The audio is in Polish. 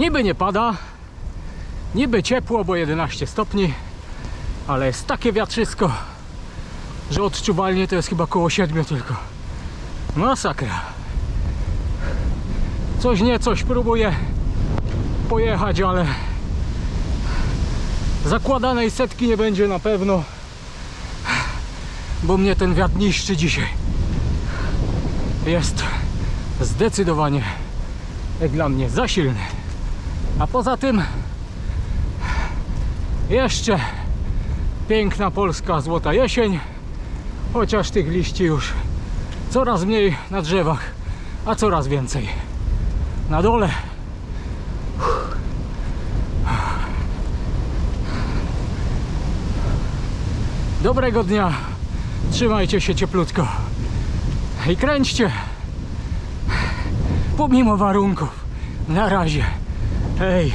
Niby nie pada, niby ciepło, bo 11 stopni, ale jest takie wiatrzysko, że odczuwalnie to jest chyba koło 7 tylko. Masakra. Coś nie, coś próbuję pojechać, ale zakładanej setki nie będzie na pewno, bo mnie ten wiatr niszczy dzisiaj. Jest zdecydowanie jak dla mnie za silny. A poza tym jeszcze piękna polska złota jesień, chociaż tych liści już coraz mniej na drzewach, a coraz więcej na dole. Dobrego dnia, trzymajcie się cieplutko i kręćcie pomimo warunków. Na razie. Hey,